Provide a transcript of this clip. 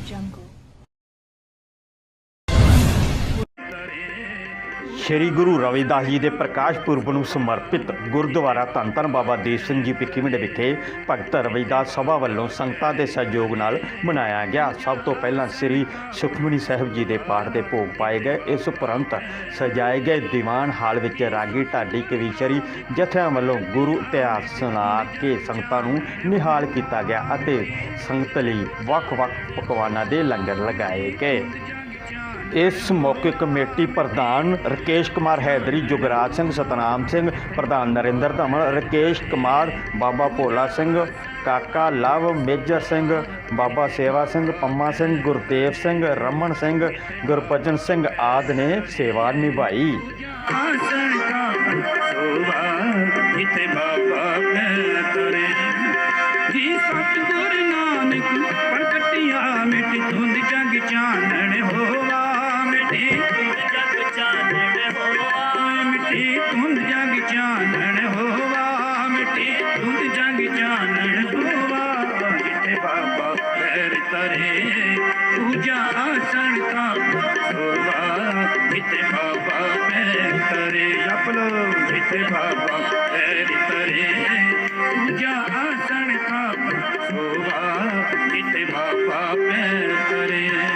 jungle. ਸ੍ਰੀ ਗੁਰੂ ਰਵਿਦਾਸ ਜੀ ਦੇ ਪ੍ਰਕਾਸ਼ ਪੁਰਬ ਨੂੰ ਸਮਰਪਿਤ ਗੁਰਦੁਆਰਾ ਧੰਨ ਧੰਨ ਬਾਬਾ ਦੀਪ ਸਿੰਘ ਜੀ ਭਿੱਖੀਵਿੰਡ ਵਿਖੇ ਭਗਤ ਰਵਿਦਾਸ ਸਭਾ ਵੱਲੋਂ ਸੰਗਤਾਂ ਦੇ ਸਹਿਯੋਗ ਨਾਲ ਮਨਾਇਆ ਗਿਆ। ਸਭ ਤੋਂ ਪਹਿਲਾਂ ਸ੍ਰੀ ਸੁਖਮਨੀ ਸਾਹਿਬ ਜੀ ਦੇ ਪਾਠ ਦੇ ਭੋਗ ਪਾਏ ਗਏ। ਇਸ ਉਪਰੰਤ ਸਜਾਏ ਗਏ ਦੀਵਾਨ ਹਾਲ ਵਿੱਚ ਰਾਗੀ ਢਾਡੀ ਕਵੀਸ਼ਰੀ ਜਥਿਆਂ ਵੱਲੋਂ ਗੁਰੂ ਇਤਿਹਾਸ ਸੁਣਾ ਕੇ ਸੰਗਤਾਂ ਨੂੰ ਨਿਹਾਲ ਕੀਤਾ ਗਿਆ ਅਤੇ ਸੰਗਤ ਲਈ ਵੱਖ-ਵੱਖ ਪਕਵਾਨਾਂ ਦੇ ਲੰਗਰ ਲਗਾਏ ਗਏ। ਇਸ ਮੌਕੇ ਕਮੇਟੀ ਪ੍ਰਧਾਨ ਰਕੇਸ਼ ਕੁਮਾਰ ਹੈਦਰੀ, ਜੁਗਰਾਜ ਸਿੰਘ, ਸਤਨਾਮ ਸਿੰਘ, ਪ੍ਰਧਾਨ ਨਰਿੰਦਰ ਧਮਨ ਰਕੇਸ਼ ਕੁਮਾਰ, ਬਾਬਾ ਭੋਲਾ ਸਿੰਘ, ਕਾਕਾ ਲਵ, ਮੇਜਰ ਸਿੰਘ, ਬਾਬਾ ਸੇਵਾ ਸਿੰਘ, ਪੰਮਾ ਸਿੰਘ, ਗੁਰਦੇਵ ਸਿੰਘ, ਰਮਨ ਸਿੰਘ ਗੁਰਪਜਨ ਸਿੰਘ ਆਦਿ ਨੇ ਸੇਵਾ ਨਿਭਾਈ। ਆਸਣ ਬਾਬਾ ਮੈਂ ਤਰੇ ਜੀ ਸਤਿਗੁਰ ਨਾਨਕ, ਪ੍ਰਗਟਿਆ ਮਿਟ ਧੁੰਦ ਜਗ ਚਾਨਣ ਹੋਵਾ ਮਿਟੀ ਧੁੰਦ ਜਗ ਚਾਨਣ ਹੋਵਾ ਮਿਟੀ ਧੁੰਦ ਜਗ ਚਾਨਣ ਹੋਵਾ ਮਿਟੀ ਧੁੰਦ ਜਗ ਚਾਨਣ ਹੋਵਾ ਜਿਤੇ ਬਾਬਾ ਪੈਰ ਤਰੇ ਪੂਜਾ ਆਸਣ ਕਾ ਸੋਵਾ ਜਿਤੇ ਬਾਬਾ ਪੈਰ ਤਰੇ ਜਪ ਲੋ ਜਿਤੇ ਬਾਬਾ ਪੈਰ ਤਰੇ ਪੂਜਾ ਆਸਣ ਕਾ ਸੋਵਾ ਜਿਤੇ ਬਾਬਾ ਪੈਰ ਤਰੇ ਧੰਨ ਗੁਰ